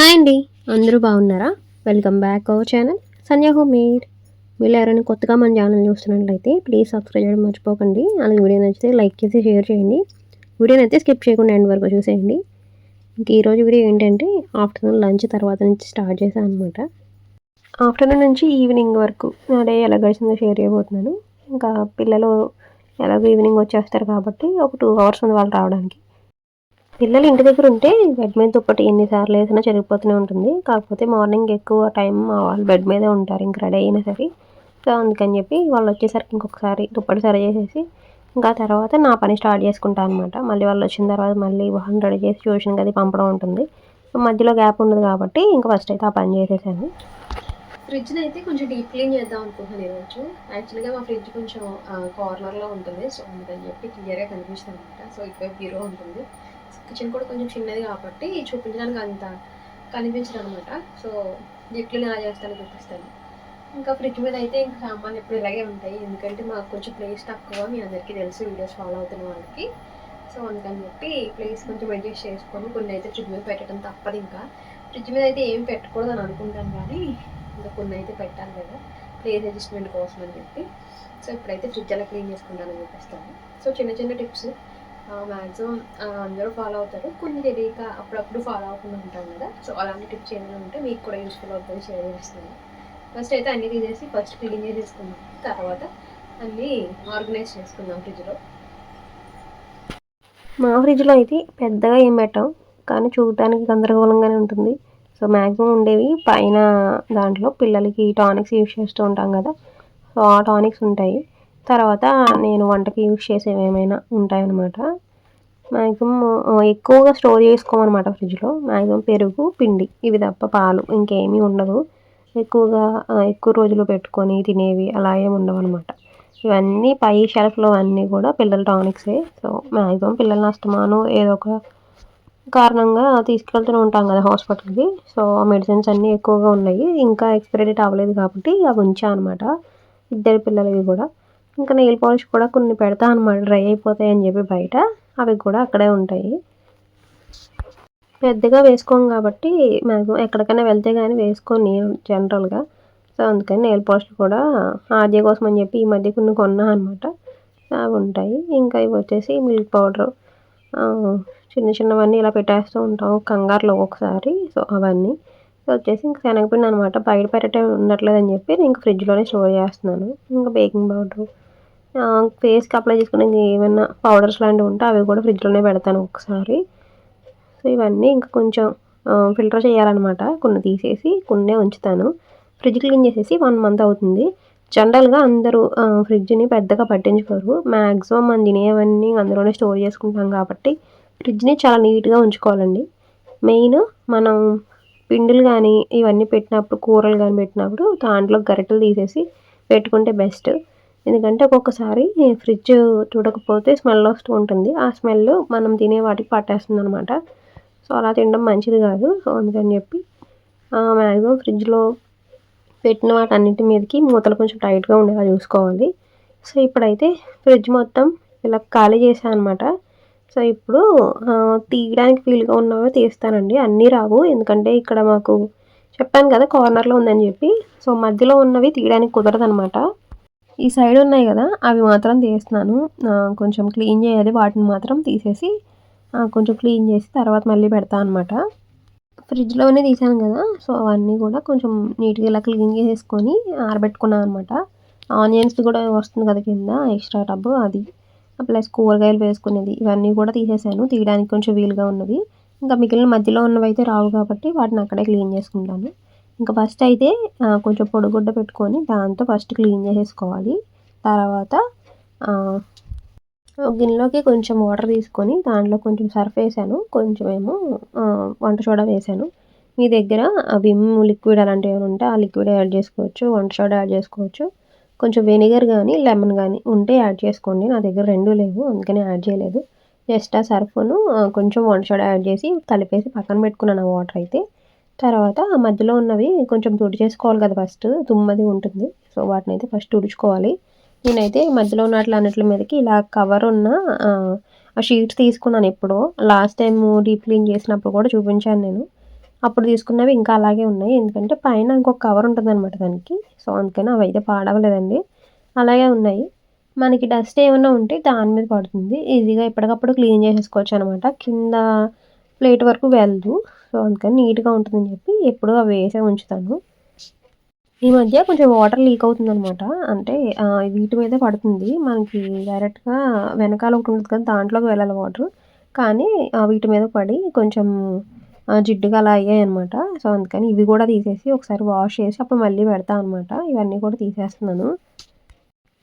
Hi అండి. అందరూ బాగున్నారా? Welcome back our channel Sanjay home made మీరు ఎవరైనా కొత్తగా మన ఛానల్ చూస్తున్నట్లయితే ప్లీజ్ సబ్స్క్రైబ్ చేయడం మర్చిపోకండి. అలాగే వీడియో నచ్చితే లైక్ చేసి షేర్ చేయండి. వీడియోని అయితే స్కిప్ చేయకుండా ఎండ్ వరకు చూసేయండి. ఇంక ఈరోజు వీడియో ఏంటంటే ఆఫ్టర్నూన్ లంచ్ తర్వాత నుంచి స్టార్ట్ చేశాను అనమాట ఆఫ్టర్నూన్ నుంచి ఈవినింగ్ వరకు నా డే ఎలా గడిచిందో షేర్ చేయబోతున్నాను. ఇంకా పిల్లలు ఎలాగో ఈవినింగ్ వచ్చేస్తారు కాబట్టి ఒక టూ అవర్స్ ఉంది వాళ్ళు రావడానికి. పిల్లలు ఇంటి దగ్గర ఉంటే బెడ్ మీద దుప్పటి ఎన్నిసార్లు వేసినా చెరిగిపోతూనే ఉంటుంది. కాకపోతే మార్నింగ్ ఎక్కువ టైం వాళ్ళు బెడ్ మీదే ఉంటారు. ఇంక రెడీ అయినా సరే. సో అందుకని చెప్పి వాళ్ళు వచ్చేసరికి ఇంకొకసారి దుప్పటి సరి చేసేసి ఇంకా తర్వాత నా పని స్టార్ట్ చేసుకుంటాను అనమాట మళ్ళీ వాళ్ళు వచ్చిన తర్వాత మళ్ళీ వాళ్ళని రెడీ చేసి ట్యూషన్కి అది పంపడం ఉంటుంది. మధ్యలో గ్యాప్ ఉండదు కాబట్టి ఇంకా ఫస్ట్ అయితే ఆ పని చేసేసాను. ఫ్రిడ్జ్ని అయితే కొంచెం డీప్ క్లీన్ చేద్దాం అనుకుంటున్నాను ఈరోజు. యాక్చువల్గా మా ఫ్రిడ్జ్ కొంచెం కార్నర్లో ఉంటుంది. సో అందుకని చెప్పి క్లియర్గా కనిపిస్తుంది అనమాట సో ఇక్కడ హీరో ఉంటుంది. కిచెన్ కూడా కొంచెం చిన్నది కాబట్టి చూపించడానికి అంత కనిపించదు అనమాట సో జిట్లు ఎలా చేస్తానో చూపిస్తాను. ఇంకా ఫ్రిడ్జ్ మీద అయితే ఇంకా సామాన్లు ఎప్పుడు ఇలాగే ఉంటాయి. ఎందుకంటే మాకు కొంచెం ప్లేస్ తక్కువ మీ అందరికీ తెలుసు వీడియోస్ ఫాలో అవుతున్న వాళ్ళకి. సో అందుకని చెప్పి ప్లేస్ కొంచెం అడ్జస్ట్ చేసుకొని కొన్ని అయితే ఫ్రిడ్జ్ మీద పెట్టడం తప్పదు ఇంకా. ఫ్రిడ్జ్ మీద అయితే ఏం పెట్టకూడదు అని అనుకుంటాను కానీ ఇంకా కొన్ని అయితే పెట్టాలి కదా. ప్లేస్ అడ్జస్ట్మెంట్ కోసం అని చెప్పి. సో ఇప్పుడైతే ఫ్రిడ్జ్ అలా క్లీన్ చేసుకుంటానని చూపిస్తాను సో చిన్న చిన్న టిప్స్. మ్యాక్సిమం అందరూ ఫాలో అవుతారు. కొన్ని తెలియక అప్పుడప్పుడు ఫాలో అవ్వకుండా ఉంటాం కదా. సో అలాంటి టిప్స్ ఏమైనా ఉంటే మీకు కూడా యూస్ఫుల్ అవుతుంది షేర్ చేస్తాను ఫస్ట్ అయితే అన్నీ తీసేసి ఫస్ట్ క్లీన్ చేసేసుకుందాం. తర్వాత అన్నీ ఆర్గనైజ్ చేసుకుందాం ఫ్రిడ్జ్లో మా ఫ్రిడ్జ్లో అయితే పెద్దగా ఏం పెట్టాం. కానీ చూడటానికి గందరగోళంగానే ఉంటుంది. సో మ్యాక్సిమం ఉండేవి పైన దాంట్లో పిల్లలకి టానిక్స్ యూజ్ చేస్తూ ఉంటాం కదా. సో ఆ టానిక్స్ ఉంటాయి. తర్వాత నేను వంటకి యూజ్ చేసేవి ఏమైనా ఉంటాయన్నమాట. మ్యాక్సిమం ఎక్కువగా స్టోర్ చేసుకోమన్నమాట ఫ్రిడ్జ్లో మ్యాక్సిమం పెరుగు పిండి ఇవి తప్ప పాలు ఇంకేమీ ఉండదు. ఎక్కువగా ఎక్కువ రోజులు పెట్టుకొని తినేవి అలా ఏమి ఉండవు అనమాట ఇవన్నీ పై షెల్ఫ్లో అన్నీ కూడా పిల్లల టానిక్సే సో మ్యాక్సిమం పిల్లల నష్టమాను ఏదో ఒక కారణంగా తీసుకెళ్తూనే ఉంటాం కదా హాస్పిటల్కి సో మెడిసిన్స్ అన్నీ ఎక్కువగా ఉన్నాయి. ఇంకా ఎక్స్పైరీ డేట్ అవ్వలేదు కాబట్టి అవి ఉంచా అనమాట ఇద్దరు పిల్లలవి కూడా. ఇంకా నెయిల్ పాలిష్ కూడా కొన్ని పెడతా అనమాట డ్రై అయిపోతాయి అని చెప్పి బయట. అవి కూడా అక్కడే ఉంటాయి. పెద్దగా వేసుకోం కాబట్టి మ్యాక్సిమం ఎక్కడికైనా వెళ్తే కానీ వేసుకొని జనరల్గా. సో అందుకని నెయిల్ పాలిష్ కూడా ఆద్య కోసం అని చెప్పి ఈ మధ్య కొన్ని కొన్నా అనమాట అవి ఉంటాయి. ఇంకా ఇవి వచ్చేసి మిల్క్ పౌడర్. చిన్న చిన్నవన్నీ ఇలా పెట్టేస్తూ ఉంటాం. కంగారులో ఒకసారి సో అవన్నీ. సో వచ్చేసి ఇంకా శనగపిండి అనమాట బయట పెట్టడం ఉండట్లేదని చెప్పి ఇంకా ఫ్రిడ్జ్లోనే స్టోర్ చేస్తున్నాను. ఇంకా బేకింగ్ పౌడర్ ఫేస్కి అప్లై చేసుకునే ఏమైనా పౌడర్స్ లాంటివి ఉంటే అవి కూడా ఫ్రిడ్జ్లోనే పెడతాను ఒకసారి. సో ఇవన్నీ ఇంకా కొంచెం ఫిల్టర్ చేయాలన్నమాట. కొన్ని తీసేసి కొన్నే ఉంచుతాను. ఫ్రిడ్జ్ క్లీన్ చేసేసి వన్ మంత్ అవుతుంది. జనరల్గా అందరూ ఫ్రిడ్జ్ని పెద్దగా పట్టించుకోరు. మ్యాక్సిమం మనం తినేవన్నీ అందులోనే స్టోర్ చేసుకుంటాం కాబట్టి ఫ్రిడ్జ్ని చాలా నీట్గా ఉంచుకోవాలండి. మెయిన్ మనం పిండిలు కానీ ఇవన్నీ పెట్టినప్పుడు కూరలు కానీ పెట్టినప్పుడు దాంట్లో గరిటెలు తీసేసి పెట్టుకుంటే బెస్ట్ ఎందుకంటే ఒక్కొక్కసారి ఫ్రిడ్జ్ చూడకపోతే స్మెల్ వస్తూ ఉంటుంది. ఆ స్మెల్ మనం తినే వాటికి పట్టేస్తుంది అనమాట సో అలా తినడం మంచిది కాదు. సో అందుకని చెప్పి మ్యాక్సిమం ఫ్రిడ్జ్లో పెట్టిన వాటి అన్నింటి మీదకి మూతలు కొంచెం టైట్గా ఉండేలా చూసుకోవాలి. సో ఇప్పుడైతే ఫ్రిడ్జ్ మొత్తం ఇలా ఖాళీ చేశాను అనమాట సో ఇప్పుడు తీయడానికి వీలుగా ఉన్నవి తీస్తానండి. అన్నీ రావు. ఎందుకంటే ఇక్కడ మాకు చెప్పాను కదా కార్నర్లో ఉందని చెప్పి. సో మధ్యలో ఉన్నవి తీయడానికి కుదరదనమాట ఈ సైడ్ ఉన్నాయి కదా అవి మాత్రం తీస్తున్నాను. కొంచెం క్లీన్ చేయాలి. వాటిని మాత్రం తీసేసి కొంచెం క్లీన్ చేసి తర్వాత మళ్ళీ పెడతా అనమాట ఫ్రిడ్జ్లోనే తీసాను కదా సో అవన్నీ కూడా కొంచెం నీట్గా ఇలా క్లీన్ చేసేసుకొని ఆరబెట్టుకున్నాను అనమాట ఆనియన్స్ కూడా వస్తుంది కదా కింద ఎక్స్ట్రా టబ్ అది. ప్లస్ కూరగాయలు వేసుకునేది ఇవన్నీ కూడా తీసేసాను తీయడానికి కొంచెం వీలుగా ఉన్నది. ఇంకా మిగిలిన మధ్యలో ఉన్నవి అయితే రావు కాబట్టి వాటిని అక్కడే క్లీన్ చేసుకుంటాను. ఇంకా ఫస్ట్ అయితే కొంచెం పొడిగుడ్డ పెట్టుకొని దాంతో ఫస్ట్ క్లీన్ చేసేసుకోవాలి. తర్వాత గిన్నెలోకి కొంచెం వాటర్ తీసుకొని దాంట్లో కొంచెం సర్ఫ్ వేసాను. కొంచెం ఏమో వంట సోడా వేసాను. మీ దగ్గర విమ్ లిక్విడ్ అలాంటివి ఏమైనా ఉంటే ఆ లిక్విడ్ యాడ్ చేసుకోవచ్చు వంట సోడా యాడ్ చేసుకోవచ్చు. కొంచెం వెనిగర్ కానీ లెమన్ కానీ ఉంటే యాడ్ చేసుకోండి. నా దగ్గర రెండు లేవు అందుకని యాడ్ చేయలేదు. జస్ట్ ఆ సర్ఫ్ను కొంచెం వన్ సోడా యాడ్ చేసి కలిపేసి పక్కన పెట్టుకున్నాను వాటర్ అయితే. తర్వాత ఆ మధ్యలో ఉన్నవి కొంచెం తుడి చేసుకోవాలి కదా ఫస్ట్ తుమ్మది ఉంటుంది. సో వాటిని అయితే ఫస్ట్ తుడుచుకోవాలి. నేనైతే మధ్యలో ఉన్నట్లు అన్నిటి మీదకి ఇలా కవర్ ఉన్న ఆ షీట్స్ తీసుకున్నాను ఎప్పుడో. లాస్ట్ టైం డీప్ క్లీన్ చేసినప్పుడు కూడా చూపించాను నేను. అప్పుడు తీసుకున్నవి ఇంకా అలాగే ఉన్నాయి. ఎందుకంటే పైన ఇంకొక కవర్ ఉంటుంది అనమాట దానికి. సో అందుకని అవి అయితే పాడవలేదండి. అలాగే ఉన్నాయి. మనకి డస్ట్ ఏమైనా ఉంటే దాని మీద పడుతుంది. ఈజీగా ఎప్పటికప్పుడు క్లీన్ చేసేసుకోవచ్చు అనమాట కింద ప్లేట్ వరకు వెళ్ళదు సో అందుకని నీట్గా ఉంటుందని చెప్పి ఎప్పుడూ అవి వేసే ఉంచుతాను. ఈ మధ్య కొంచెం వాటర్ లీక్ అవుతుంది అనమాట అంటే వీటి మీద పడుతుంది. మనకి డైరెక్ట్గా వెనకాల ఒకటి ఉంటుంది కదా దాంట్లోకి వెళ్ళాలి వాటర్ కానీ వీటి మీద పడి కొంచెం జిడ్డుగా అలా అయ్యాయి అనమాట సో అందుకని ఇవి కూడా తీసేసి ఒకసారి వాష్ చేసి అప్పుడు మళ్ళీ పెడతాను అనమాట ఇవన్నీ కూడా తీసేస్తున్నాను.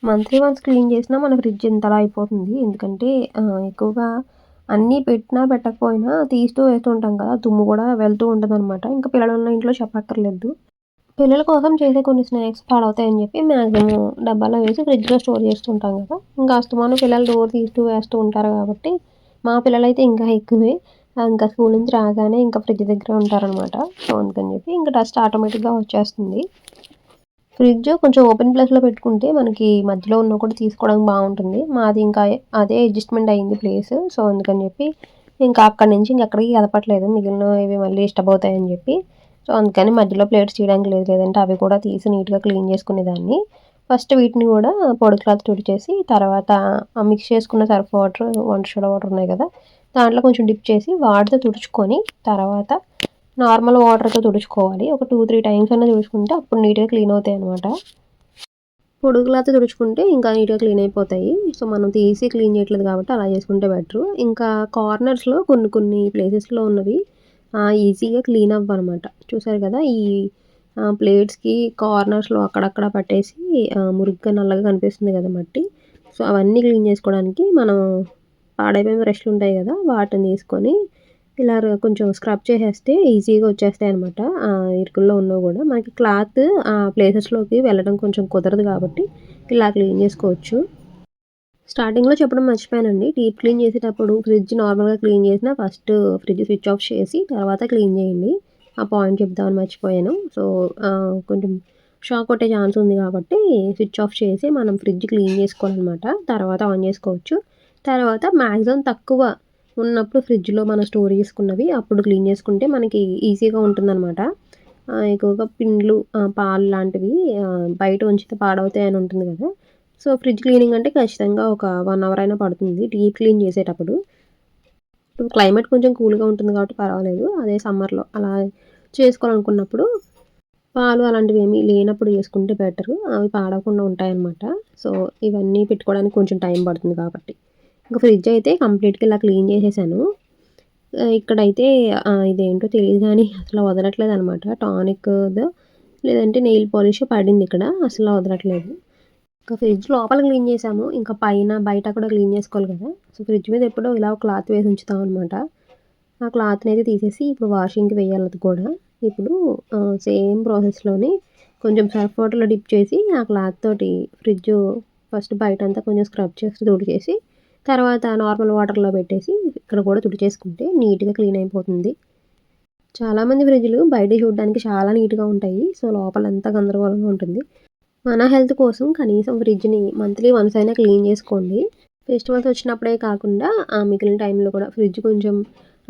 మంత్లీ వన్స్ క్లీన్ చేసినా మన ఫ్రిడ్జ్ ఇంతలా అయిపోతుంది. ఎందుకంటే ఎక్కువగా అన్నీ పెట్టినా పెట్టకపోయినా తీస్తూ వేస్తూ ఉంటాం కదా. దుమ్ము కూడా వెళ్తూ ఉంటుంది అనమాట ఇంకా పిల్లలు ఉన్న ఇంట్లో చెప్పక్కర్లేదు. పిల్లల కోసం చేసే కొన్ని స్నాక్స్ పాడవుతాయని చెప్పి మ్యాక్సిమం డబ్బాలో వేసి ఫ్రిడ్జ్లో స్టోర్ చేస్తుంటాం కదా. ఇంకా అస్తమానం పిల్లలు డోర్ తీస్తూ వేస్తూ ఉంటారు కాబట్టి మా పిల్లలైతే ఇంకా ఎక్కువే. ఇంకా స్కూల్ నుంచి రాగానే ఇంకా ఫ్రిడ్జ్ దగ్గర ఉంటారనమాట సో అందుకని చెప్పి ఇంకా డస్ట్ ఆటోమేటిక్గా వచ్చేస్తుంది. ఫ్రిడ్జ్ కొంచెం ఓపెన్ ప్లేస్లో పెట్టుకుంటే మనకి మధ్యలో ఉన్న కూడా తీసుకోవడానికి బాగుంటుంది. మాది ఇంకా అదే అడ్జస్ట్మెంట్ అయింది ప్లేస్ సో అందుకని చెప్పి ఇంకా అక్కడి నుంచి ఇంకెక్కడికి కదపట్లేదు మిగిలిన ఇవి మళ్ళీ ఇష్టపోతాయని చెప్పి సో అందుకని మధ్యలో ప్లేట్స్ చేయడానికి లేదు. లేదంటే అవి కూడా తీసి నీట్గా క్లీన్ చేసుకునేదాన్ని. ఫస్ట్ వీటిని కూడా పొడి క్లాత్ తుడిచేసి తర్వాత మిక్స్ చేసుకున్న సర్ఫ్ వాటర్ వంట సోడా వాటర్ ఉన్నాయి కదా దాంట్లో కొంచెం డిప్ చేసి వాటితో తుడుచుకొని తర్వాత నార్మల్ వాటర్తో తుడుచుకోవాలి. ఒక టూ త్రీ టైమ్స్ అయినా తుడుచుకుంటే అప్పుడు నీట్గా క్లీన్ అవుతాయి అనమాట పొడి తుడుచుకుంటే ఇంకా నీట్గా క్లీన్ అయిపోతాయి. సో మనం తీసి క్లీన్ చేయట్లేదు కాబట్టి అలా చేసుకుంటే బెటర్ ఇంకా కార్నర్స్లో కొన్ని కొన్ని ప్లేసెస్లో ఉన్నవి ఈజీగా క్లీన్ అవ్వనమాట చూసారు కదా ఈ ప్లేట్స్కి కార్నర్స్లో అక్కడక్కడ పట్టేసి మురుగ్గా నల్లగా కనిపిస్తుంది కదా మట్టి. సో అవన్నీ క్లీన్ చేసుకోవడానికి మనం పాడైపోయిన బ్రష్లు ఉంటాయి కదా వాటిని తీసుకొని ఇలా కొంచెం స్క్రబ్ చేసేస్తే ఈజీగా వచ్చేస్తాయి అనమాట ఇరుకుల్లో ఉన్నవి కూడా. మనకి క్లాత్ ఆ ప్లేసెస్లోకి వెళ్ళడం కొంచెం కుదరదు కాబట్టి ఇలా క్లీన్ చేసుకోవచ్చు. స్టార్టింగ్లో చెప్పడం మర్చిపోయానండి. డీప్ క్లీన్ చేసేటప్పుడు ఫ్రిడ్జ్ నార్మల్గా క్లీన్ చేసిన ఫస్ట్ ఫ్రిడ్జ్ స్విచ్ ఆఫ్ చేసి తర్వాత క్లీన్ చేయండి. ఆ పాయింట్ చెప్దామని మర్చిపోయాను. సో కొంచెం షాక్ కొట్టే ఛాన్స్ ఉంది కాబట్టి స్విచ్ ఆఫ్ చేసి మనం ఫ్రిడ్జ్ క్లీన్ చేసుకోవాలన్నమాట. తర్వాత ఆన్ చేసుకోవచ్చు. తర్వాత మ్యాక్సిమం తక్కువ ఉన్నప్పుడు ఫ్రిడ్జ్లో మనం స్టోర్ చేసుకున్నవి అప్పుడు క్లీన్ చేసుకుంటే మనకి ఈజీగా ఉంటుందన్నమాట. ఎక్కువగా పిండ్లు పాలు లాంటివి బయట ఉంచితే పాడవుతాయి అని ఉంటుంది కదా. సో ఫ్రిడ్జ్ క్లీనింగ్ అంటే ఖచ్చితంగా ఒక వన్ అవర్ అయినా పడుతుంది డీప్ క్లీన్ చేసేటప్పుడు. ఇప్పుడు క్లైమేట్ కొంచెం కూల్గా ఉంటుంది కాబట్టి పర్వాలేదు. అదే సమ్మర్లో అలా చేసుకోవాలనుకున్నప్పుడు పాలు అలాంటివి ఏమీ లేనప్పుడు చేసుకుంటే బెటర్ అవి పాడకుండా ఉంటాయన్నమాట. సో ఇవన్నీ పెట్టుకోవడానికి కొంచెం టైం పడుతుంది కాబట్టి. ఇంకా ఫ్రిడ్జ్ అయితే కంప్లీట్గా ఇలా క్లీన్ చేసేసాను. ఇక్కడైతే ఇదేంటో తెలియదు కానీ అసలు వదలట్లేదు అనమాట టానిక్ లేదంటే నెయిల్ పాలిష్ పడింది ఇక్కడ అసలు వదలట్లేదు. ఇంకా ఫ్రిడ్జ్ లోపల క్లీన్ చేసాము. ఇంకా పైన బయట కూడా క్లీన్ చేసుకోవాలి కదా. సో ఫ్రిడ్జ్ మీద ఎప్పుడో ఇలా క్లాత్ వేసి ఉంచుతాం అనమాట ఆ క్లాత్ని అయితే తీసేసి ఇప్పుడు వాషింగ్కి వేయాలి అది కూడా. ఇప్పుడు సేమ్ ప్రాసెస్లోనే కొంచెం సర్ఫ్ వాటర్లో డిప్ చేసి ఆ క్లాత్ తోటి ఫ్రిడ్జ్ ఫస్ట్ బయట అంతా కొంచెం స్క్రబ్ చేసి తుడిచేసి తర్వాత నార్మల్ వాటర్లో పెట్టేసి ఇక్కడ కూడా తుడిచేసుకుంటే నీట్గా క్లీన్ అయిపోతుంది. చాలామంది ఫ్రిడ్జ్లు బయట చూడడానికి చాలా నీట్గా ఉంటాయి. సో లోపలంతా గందరగోళంగా ఉంటుంది. మన హెల్త్ కోసం కనీసం ఫ్రిడ్జ్ని మంత్లీ వన్స్ అయినా క్లీన్ చేసుకోండి. ఫెస్టివల్స్ వచ్చినప్పుడే కాకుండా మిగిలిన టైంలో కూడా ఫ్రిడ్జ్ కొంచెం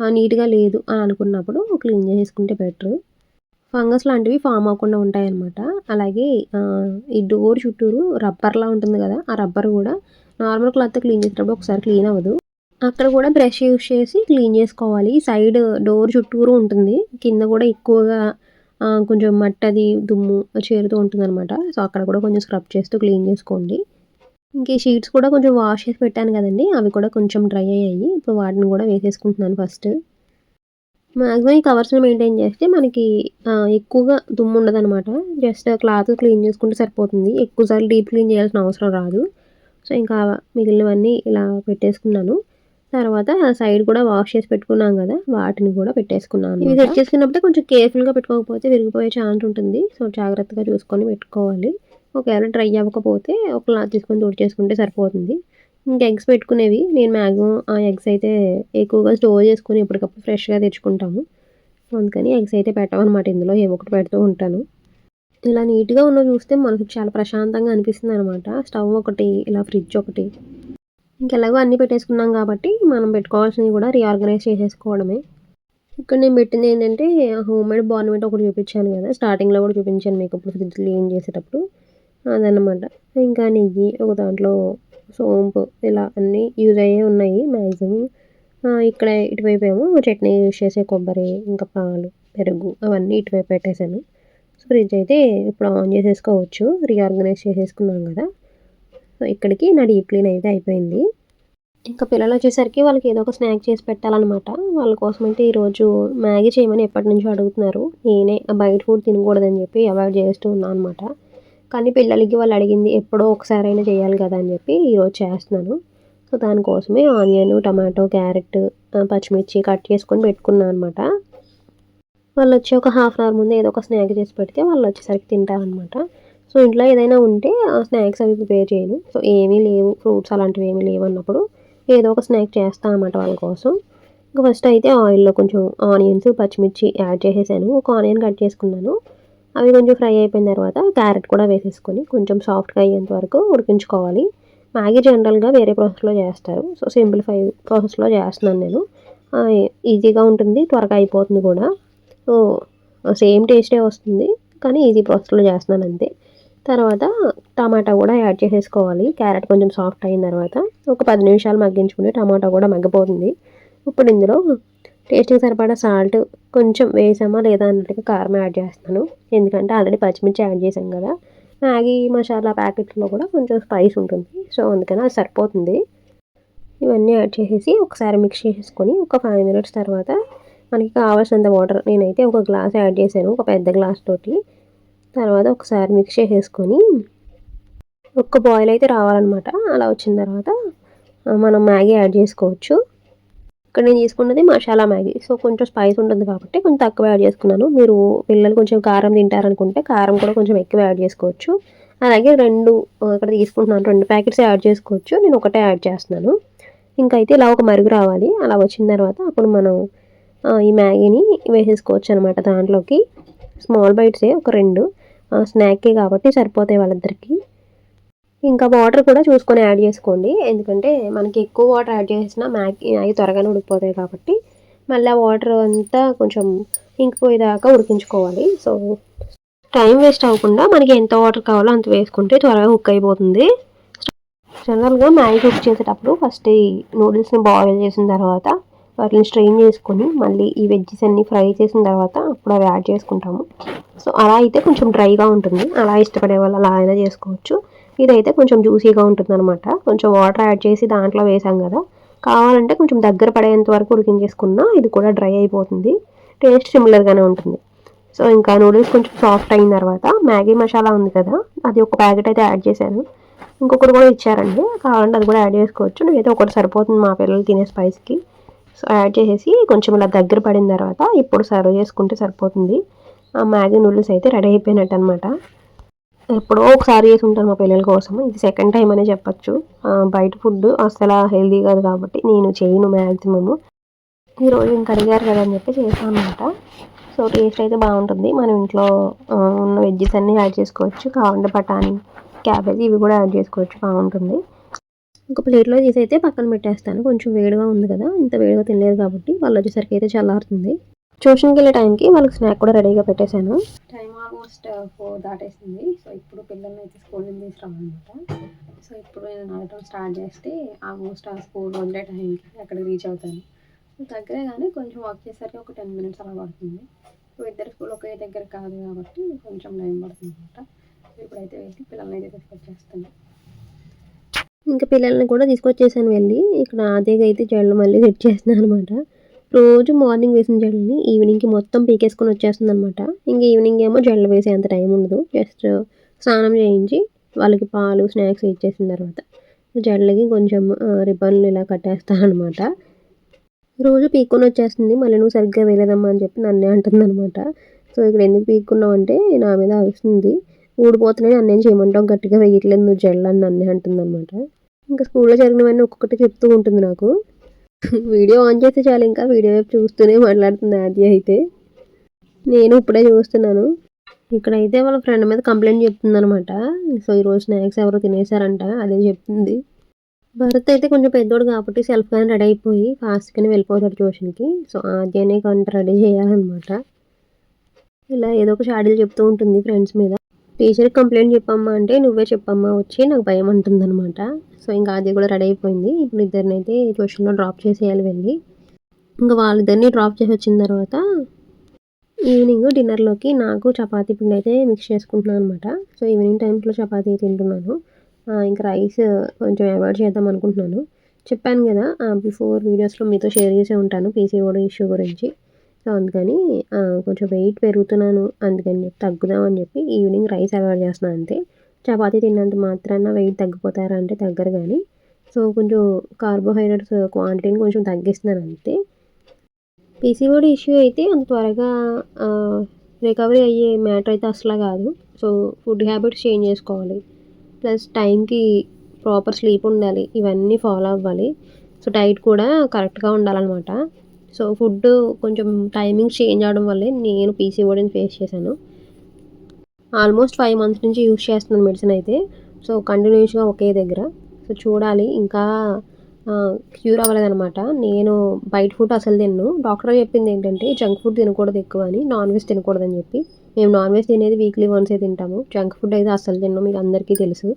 నీట్గా లేదు అని అనుకున్నప్పుడు క్లీన్ చేసుకుంటే బెటర్. ఫంగస్ లాంటివి ఫామ్ అవ్వకుండా ఉంటాయన్నమాట. అలాగే ఈ డోర్ చుట్టూరు రబ్బర్లా ఉంటుంది కదా ఆ రబ్బర్ కూడా నార్మల్ క్లాత్ క్లీన్ చేసేటప్పుడు ఒకసారి క్లీన్ అవ్వదు. అక్కడ కూడా బ్రష్ యూస్ చేసి క్లీన్ చేసుకోవాలి. సైడ్ డోర్ చుట్టూరు ఉంటుంది. కింద కూడా ఎక్కువగా కొంచెం మట్టి అది దుమ్ము చేరుతూ ఉంటుందన్నమాట. సో అక్కడ కూడా కొంచెం స్క్రబ్ చేస్తూ క్లీన్ చేసుకోండి. ఇంకే షీట్స్ కూడా కొంచెం వాష్ చేసి పెట్టాను కదండి. అవి కూడా కొంచెం డ్రై అయ్యాయి. ఇప్పుడు వాటిని కూడా వేసేసుకుంటున్నాను ఫస్ట్. మ్యాక్సిమం ఈ కవర్స్ని మెయింటైన్ చేస్తే మనకి ఎక్కువగా దుమ్ము ఉండదనమాట జస్ట్ క్లాత్ క్లీన్ చేసుకుంటే సరిపోతుంది. ఎక్కువసార్లు డీప్ క్లీన్ చేయాల్సిన అవసరం రాదు. సో ఇంకా మిగిలినవన్నీ ఇలా పెట్టేసుకున్నాను. తర్వాత సైడ్ కూడా వాష్ చేసి పెట్టుకున్నాం కదా వాటిని కూడా పెట్టేసుకున్నాను ఇవి సెట్ చేసుకున్నప్పుడే కొంచెం కేర్ఫుల్గా పెట్టుకోకపోతే విరిగిపోయే ఛాన్స్ ఉంటుంది. సో జాగ్రత్తగా చూసుకొని పెట్టుకోవాలి. ఒకవేళ డ్రై అవ్వకపోతే ఒక క్లాత్ తీసుకొని తోడు చేసుకుంటే సరిపోతుంది. ఇంకా ఎగ్స్ పెట్టుకునేవి నేను మ్యాక్సిమం ఆ ఎగ్స్ అయితే ఎక్కువగా స్టోర్ చేసుకుని ఎప్పటికప్పుడు ఫ్రెష్గా తెచ్చుకుంటాము. అందుకని ఎగ్స్ అయితే పెట్టమన్నమాట. ఇందులో ఏ ఒకటి పెడుతూ ఉంటాను. ఇలా నీట్గా ఉన్న చూస్తే మనకు చాలా ప్రశాంతంగా అనిపిస్తుంది అనమాట స్టవ్ ఒకటి ఇలా ఫ్రిడ్జ్ ఒకటి. ఇంకెలాగో అన్నీ పెట్టేసుకున్నాం కాబట్టి మనం పెట్టుకోవాల్సినవి కూడా రీఆర్గనైజ్ చేసేసుకోవడమే. ఇక్కడ నేను పెట్టింది ఏంటంటే హోమ్ మేడ్ బార్నమెంట్ ఒకటి చూపించాను కదా స్టార్టింగ్లో కూడా చూపించాను మీకు ఇప్పుడు ఫ్రిడ్జ్ క్లీన్ చేసేటప్పుడు. అదనమాట ఇంకా నెయ్యి ఒక దాంట్లో సోంపు ఇలా అన్నీ యూజ్ అయ్యే ఉన్నాయి మ్యాక్సిమం ఇక్కడ ఇటువైపు ఏమో చట్నీ యూజ్ చేసే కొబ్బరి ఇంకా పాలు పెరుగు అవన్నీ ఇటువైపు పెట్టేశాను. ఫ్రిడ్జ్ అయితే ఇప్పుడు ఆన్ చేసేసుకోవచ్చు రీఆర్గనైజ్ చేసేసుకున్నాం కదా. సో ఇక్కడికి నా డీప్ క్లీన్ అయితే అయిపోయింది. ఇంకా పిల్లలు వచ్చేసరికి వాళ్ళకి ఏదో ఒక స్నాక్ చేసి పెట్టాలన్నమాట. వాళ్ళ కోసం అయితే ఈరోజు మ్యాగీ చేయమని ఎప్పటి నుంచో అడుగుతున్నారు. నేనే బయట ఫుడ్ తినకూడదని చెప్పి అవాయిడ్ చేస్తూ ఉన్నాను అనమాట కానీ పిల్లలకి వాళ్ళు అడిగింది ఎప్పుడో ఒకసారైనా చేయాలి కదా అని చెప్పి ఈరోజు చేస్తున్నాను. సో దానికోసమే ఆనియన్ టమాటో క్యారెట్ పచ్చిమిర్చి కట్ చేసుకొని పెట్టుకున్నాను అనమాట వాళ్ళు వచ్చి ఒక హాఫ్ అన్ అవర్ ముందు ఏదో ఒక స్నాక్ చేసి పెడితే వాళ్ళు వచ్చేసరికి తింటారనమాట సో ఇంట్లో ఏదైనా ఉంటే ఆ స్నాక్స్ అవి ప్రిపేర్ చేయను. సో ఏమీ లేవు. ఫ్రూట్స్ అలాంటివి ఏమీ లేవు అన్నప్పుడు ఏదో ఒక స్నాక్ చేస్తా అనమాట వాళ్ళ కోసం. ఇంకా ఫస్ట్ అయితే ఆయిల్లో కొంచెం ఆనియన్స్ పచ్చిమిర్చి యాడ్ చేసేసాను. ఒక ఆనియన్ కట్ చేసుకున్నాను. అవి కొంచెం ఫ్రై అయిపోయిన తర్వాత క్యారెట్ కూడా వేసేసుకొని కొంచెం సాఫ్ట్గా అయ్యేంత వరకు ఉడికించుకోవాలి. మ్యాగీ జనరల్గా వేరే ప్రాసెస్లో చేస్తారు. సో సింప్లిఫై ప్రాసెస్లో చేస్తున్నాను నేను. ఈజీగా ఉంటుంది. త్వరగా అయిపోతుంది కూడా. సేమ్ టేస్టే వస్తుంది. కానీ ఈజీ ప్రాసెస్లో చేస్తున్నాను అంతే. తర్వాత టమాటా కూడా యాడ్ చేసేసుకోవాలి. క్యారెట్ కొంచెం సాఫ్ట్ అయిన తర్వాత ఒక పది నిమిషాలు మగ్గించుకుని టమాటా కూడా మగ్గిపోతుంది. ఇప్పుడు ఇందులో టేస్ట్కి సరిపడా సాల్ట్ కొంచెం వేసామా లేదా అన్నట్టుగా కారం యాడ్ చేస్తాను ఎందుకంటే ఆల్రెడీ పచ్చిమిర్చి యాడ్ చేసాం కదా. మ్యాగీ మసాలా ప్యాకెట్లో కూడా కొంచెం స్పైస్ ఉంటుంది. సో అందుకని అది సరిపోతుంది. ఇవన్నీ యాడ్ చేసేసి ఒకసారి మిక్స్ చేసేసుకొని ఒక ఫైవ్ మినిట్స్ తర్వాత మనకి కావాల్సినంత వాటర్ నేనైతే ఒక గ్లాస్ యాడ్ చేశాను ఒక పెద్ద గ్లాస్ తోటి. తర్వాత ఒకసారి మిక్స్ చేసేసుకొని ఒక్క బాయిల్ అయితే రావాలన్నమాట. అలా వచ్చిన తర్వాత మనం మ్యాగీ యాడ్ చేసుకోవచ్చు. ఇక్కడ నేను తీసుకున్నది మసాలా మ్యాగీ. సో కొంచెం స్పైస్ ఉంటుంది కాబట్టి కొంచెం తక్కువ యాడ్ చేసుకున్నాను. మీరు పిల్లలు కొంచెం కారం తింటారనుకుంటే కారం కూడా కొంచెం ఎక్కువ యాడ్ చేసుకోవచ్చు. అలాగే రెండు ఇక్కడ తీసుకుంటున్నాను రెండు ప్యాకెట్స్ యాడ్ చేసుకోవచ్చు. నేను ఒకటే యాడ్ చేస్తున్నాను. ఇంకైతే ఇలా ఒక మరుగు రావాలి. అలా వచ్చిన తర్వాత అప్పుడు మనం ఈ మ్యాగీని వేసేసుకోవచ్చు అనమాట దాంట్లోకి. స్మాల్ బైట్సే ఒక రెండు. స్నాక్కే కాబట్టి సరిపోతాయి వాళ్ళిద్దరికి. ఇంకా వాటర్ కూడా చూసుకొని యాడ్ చేసుకోండి. ఎందుకంటే మనకి ఎక్కువ వాటర్ యాడ్ చేసినా మ్యాగీ అవి త్వరగానే ఉడికిపోతాయి కాబట్టి మళ్ళీ ఆ వాటర్ అంతా కొంచెం ఇంకిపోయేదాకా ఉడికించుకోవాలి. సో టైం వేస్ట్ అవ్వకుండా మనకి ఎంత వాటర్ కావాలో అంత వేసుకుంటే త్వరగా కుక్ అయిపోతుంది. జనరల్గా మ్యాగీ కుక్ చేసేటప్పుడు ఫస్ట్ ఈ నూడిల్స్ని బాయిల్ చేసిన తర్వాత వాటిని స్ట్రెయిన్ చేసుకొని మళ్ళీ ఈ వెజ్జెస్ అన్ని ఫ్రై చేసిన తర్వాత అప్పుడు అవి యాడ్ చేసుకుంటాము. సో అలా అయితే కొంచెం డ్రైగా ఉంటుంది. అలా ఇష్టపడే వాళ్ళు అలా అయినా చేసుకోవచ్చు. ఇదైతే కొంచెం జ్యూసీగా ఉంటుంది అనమాట కొంచెం వాటర్ యాడ్ చేసి దాంట్లో వేసాం కదా. కావాలంటే కొంచెం దగ్గర పడేంత వరకు ఉడికించేసుకున్నా ఇది కూడా డ్రై అయిపోతుంది. టేస్ట్ సిమిలర్గానే ఉంటుంది. సో ఇంకా నూడిల్స్ కొంచెం సాఫ్ట్ అయిన తర్వాత మ్యాగీ మసాలా ఉంది కదా అది ఒక ప్యాకెట్ అయితే యాడ్ చేశాను. ఇంకొకటి కూడా ఇచ్చారండి. కావాలంటే అది కూడా యాడ్ చేసుకోవచ్చు. నేనైతే ఒకటి సరిపోతుంది మా పిల్లలు తినే స్పైస్కి సో యాడ్ చేసేసి కొంచెం ఇలా దగ్గర పడిన తర్వాత ఇప్పుడు సర్వ్ చేసుకుంటే సరిపోతుంది. ఆ మ్యాగీ నూడిల్స్ అయితే రెడీ అయిపోయినట్టు అనమాట ఎప్పుడో ఒకసారి చేసి ఉంటాను మా పిల్లల కోసం. ఇది సెకండ్ టైం అనే చెప్పచ్చు. బయట ఫుడ్ అసలు హెల్దీ కాదు కాబట్టి నేను చేయను మ్యాక్సిమము ఈరోజు ఇంకా అడిగారు కదా అని చెప్పి చేస్తాను అనమాట సో టేస్ట్ అయితే బాగుంటుంది. మనం ఇంట్లో ఉన్న వెజ్జెస్ అన్నీ యాడ్ చేసుకోవచ్చు. కావాలంటే బఠానీ క్యాబేజీ ఇవి కూడా యాడ్ చేసుకోవచ్చు. బాగుంటుంది. ఒక ప్లేట్లో తీసి అయితే పక్కన పెట్టేస్తాను. కొంచెం వేడిగా ఉంది కదా ఇంత వేడిగా తినలేదు కాబట్టి వాళ్ళు వచ్చేసరికి అయితే చల్లారుతుంది. ట్యూషన్కి వెళ్ళే టైంకి వాళ్ళకి స్నాక్ కూడా రెడీగా పెట్టేశాను. టైం ఆల్మోస్ట్ ఫోర్ దాటేసింది. సో ఇప్పుడు పిల్లల్ని అయితే స్కూల్ నుంచి తీసుకురామన్నమాట సో ఇప్పుడు నేను నడటం స్టార్ట్ చేస్తే ఆల్మోస్ట్ ఆ స్కూల్ వదిలే టైంకి అక్కడ రీచ్ అవుతాను. దగ్గరే కానీ కొంచెం వాక్ చేసరికి ఒక టెన్ మినిట్స్ అలా పడుతుంది. సో ఇద్దరు స్కూల్ ఒకే దగ్గర కాదు కాబట్టి కొంచెం టైం పడుతుంది అనమాట ఇప్పుడైతే వెళ్ళి పిల్లల్ని అయితే తీసుకొచ్చేస్తున్నాను ఇంకా పిల్లల్ని కూడా తీసుకొచ్చేసాను వెళ్ళి. ఇక్కడ అదేగైతే అయితే జడలు మళ్ళీ సెట్ చేస్తున్నాను అనమాట రోజు మార్నింగ్ వేసిన జడల్ని ఈవినింగ్కి మొత్తం పీకేసుకొని వచ్చేస్తుంది అనమాట ఇంక ఈవినింగ్ ఏమో జడలు వేసే అంత టైం ఉండదు. జస్ట్ స్నానం చేయించి వాళ్ళకి పాలు స్నాక్స్ ఇచ్చేసిన తర్వాత జడలకి కొంచెం రిబ్బన్లు ఇలా కట్టేస్తాను అనమాట రోజు పీక్కొని వచ్చేస్తుంది. మళ్ళీ నువ్వు సరిగ్గా వేయలేదమ్మా అని చెప్పి నన్నే అంటుంది అనమాట సో ఇక్కడ ఎందుకు పీక్కున్నావు అంటే నా మీద వస్తుంది ఊడిపోతున్నాయి అన్నీ చేయమంటాం గట్టిగా వేయట్లేదు నువ్వు జల్లని అన్నీ అంటుంది అనమాట ఇంకా స్కూల్లో జరిగినవన్నీ ఒక్కొక్కటి చెప్తూ ఉంటుంది నాకు. వీడియో ఆన్ చేస్తే చాలు ఇంకా వీడియో వైపు చూస్తూనే మాట్లాడుతుంది ఆది అయితే. నేను ఇప్పుడే చూస్తున్నాను. ఇక్కడైతే వాళ్ళ ఫ్రెండ్ మీద కంప్లైంట్ చెప్తుంది అనమాట సో ఈరోజు స్నాక్స్ ఎవరో తినేసారంట అదే చెప్తుంది. భరత్ అయితే కొంచెం పెద్దోడు కాబట్టి సెల్ఫ్గానే రెడీ అయిపోయి ఫాస్ట్గానే వెళ్ళిపోతాడు ట్యూషన్కి. సో ఆద్యానే కొంత రెడీ చేయాలన్నమాట. ఇలా ఏదో ఒక షాడీలు చెప్తూ ఉంటుంది ఫ్రెండ్స్ మీద. టీచర్కి కంప్లైంట్ చెప్పమ్మా అంటే నువ్వే చెప్పమ్మా వచ్చి నాకు భయం అనమాట సో ఇంకా అది కూడా రెడీ అయిపోయింది. ఇప్పుడు ఇద్దరిని అయితే ట్యూషన్లో డ్రాప్ చేసేయాలి వెళ్ళి. ఇంకా వాళ్ళిద్దరిని డ్రాప్ చేసి వచ్చిన తర్వాత ఈవినింగ్ డిన్నర్లోకి నాకు చపాతీ పిండి అయితే మిక్స్ చేసుకుంటున్నాను అనమాట సో ఈవినింగ్ టైంలో చపాతీ తింటున్నాను. ఇంకా రైస్ కొంచెం అవాయిడ్ చేద్దాం అనుకుంటున్నాను. చెప్పాను కదా బిఫోర్ వీడియోస్లో మీతో షేర్ చేసే ఉంటాను పీసీఓడి ఇష్యూ గురించి. సో అందుకని కొంచెం వెయిట్ పెరుగుతున్నాను అందుకని చెప్పి తగ్గుదామని చెప్పి ఈవినింగ్ రైస్ అవాయిడ్ చేస్తున్నాను అంతే. చపాతీ తిన్నంత మాత్రాన వెయిట్ తగ్గిపోతారా అంటే తగ్గరు కానీ సో కొంచెం కార్బోహైడ్రేట్స్ క్వాంటిటీని కొంచెం తగ్గిస్తున్నాను అంతే. పీసీఓడి ఇష్యూ అయితే అంత త్వరగా రికవరీ అయ్యే మ్యాటర్ అయితే అసలు కాదు. సో ఫుడ్ హ్యాబిట్స్ చేంజ్ చేసుకోవాలి. ప్లస్ టైంకి ప్రాపర్ స్లీప్ ఉండాలి. ఇవన్నీ ఫాలో అవ్వాలి. సో డైట్ కూడా కరెక్ట్గా ఉండాలన్నమాట. సో ఫుడ్ కొంచెం టైమింగ్ చేంజ్ అవడం వల్లే నేను పీసీఓడిని ఫేస్ చేశాను. ఆల్మోస్ట్ ఫైవ్ మంత్స్ నుంచి యూస్ చేస్తున్నాను మెడిసిన్ అయితే. సో కంటిన్యూస్గా ఒకే దగ్గర. సో చూడాలి. ఇంకా క్యూర్ అవ్వలేదనమాట నేను బయట ఫుడ్ అసలు తిన్ను. డాక్టర్ చెప్పింది ఏంటంటే జంక్ ఫుడ్ తినకూడదు ఎక్కువ అని. నాన్ వెజ్ తినకూడదని చెప్పి. మేము నాన్ వెజ్ తినేది వీక్లీ వన్సే తింటాము. జంక్ ఫుడ్ అయితే అసలు తిన్నాం. మీకు అందరికీ తెలుసు.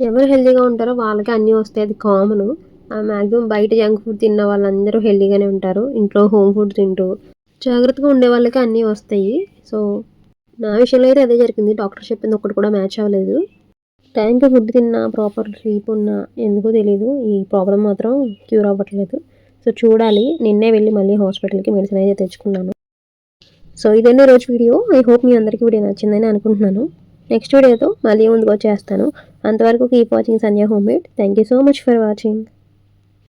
ఎవరు హెల్తీగా ఉంటారో వాళ్ళకి అన్నీ వస్తాయి. అది కామను. మ్యాక్సిమం బయట జంక్ ఫుడ్ తిన్న వాళ్ళందరూ హెల్దీగానే ఉంటారు. ఇంట్లో హోమ్ ఫుడ్ తింటూ జాగ్రత్తగా ఉండే వాళ్ళకి అన్నీ వస్తాయి. సో నా విషయంలో అయితే అదే జరిగింది. డాక్టర్ చెప్పింది ఒకటి కూడా మ్యాచ్ అవ్వలేదు. టైంకి ఫుడ్ తిన్నా ప్రాపర్ స్లీప్ ఉన్నా ఎందుకో తెలియదు ఈ ప్రాబ్లం మాత్రం క్యూర్ అవ్వట్లేదు. సో చూడాలి. నిన్నే వెళ్ళి మళ్ళీ హాస్పిటల్కి మెడిసిన్ అయితే తెచ్చుకున్నాను. సో ఇదన్నీ రోజు వీడియో. ఐ హోప్ మీ అందరికీ వీడియో నచ్చిందని అనుకుంటున్నాను. నెక్స్ట్ వీడియోతో మళ్ళీ ముందుకు వచ్చేస్తాను. అంతవరకు keep watching Sanjay home made. Thank you so much for watching.